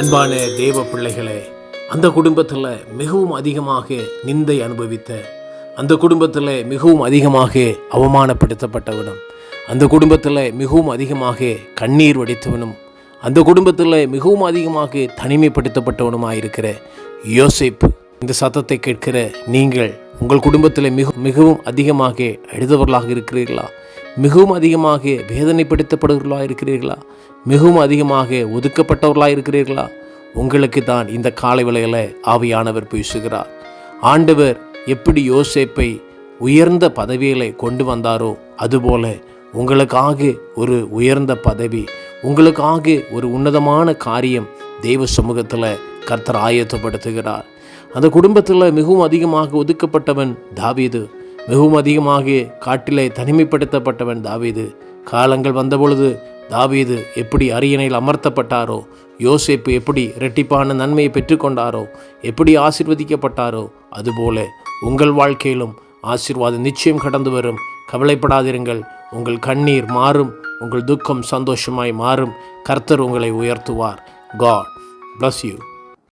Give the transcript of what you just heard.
அன்பான தேவ பிள்ளைகளே அந்த குடும்பத்தில் மிகவும் அதிகமாக நிந்தை அனுபவித்த அந்த குடும்பத்தில் மிகவும் அதிகமாக அவமானப்படுத்தப்பட்டவனும் அந்த குடும்பத்தில் மிகவும் அதிகமாக கண்ணீர் வடித்தவனும் அந்த குடும்பத்தில் மிகவும் அதிகமாக தனிமைப்படுத்தப்பட்டவனுமாயிருக்கிற யோசிப்பு இந்த சத்தத்தை கேட்கிற நீங்கள் உங்கள் குடும்பத்தில் மிக மிகவும் அதிகமாக எழுதவர்களாக இருக்கிறீர்களா? மிகவும் அதிகமாக வேதனைப்படுத்தப்படுவர்களாக இருக்கிறீர்களா? மிகவும் அதிகமாக ஒதுக்கப்பட்டவர்களாக இருக்கிறீர்களா? உங்களுக்கு தான் இந்த காலை வேளையில் ஆவியானவர் பேசுகிறார். ஆண்டவர் எப்படி யோசேப்பை உயர்ந்த பதவிகளை கொண்டு வந்தாரோ அதுபோல உங்களுக்காக ஒரு உயர்ந்த பதவி உங்களுக்காக ஒரு உன்னதமான காரியம் தெய்வ சமூகத்தில் கர்த்தர் ஆயத்தப்படுத்துகிறார். அந்த குடும்பத்தில் மிகவும் அதிகமாக ஒதுக்கப்பட்டவன் தாவீது. மிகவும் அதிகமாக காட்டிலே தனிமைப்படுத்தப்பட்டவன் தாவீது. காலங்கள் வந்தபொழுது தாவீது எப்படி அரியணையில் அமர்த்தப்பட்டாரோ யோசேப்பு எப்படி இரட்டிப்பான நன்மையை பெற்றுக்கொண்டாரோ எப்படி ஆசிர்வதிக்கப்பட்டாரோ அதுபோல உங்கள் வாழ்க்கையிலும் ஆசிர்வாதம் நிச்சயம் கடந்து வரும். கவலைப்படாதிருங்கள் உங்கள் கண்ணீர் மாறும் உங்கள் துக்கம் சந்தோஷமாய் மாறும். கர்த்தர் உங்களை உயர்த்துவார். God bless you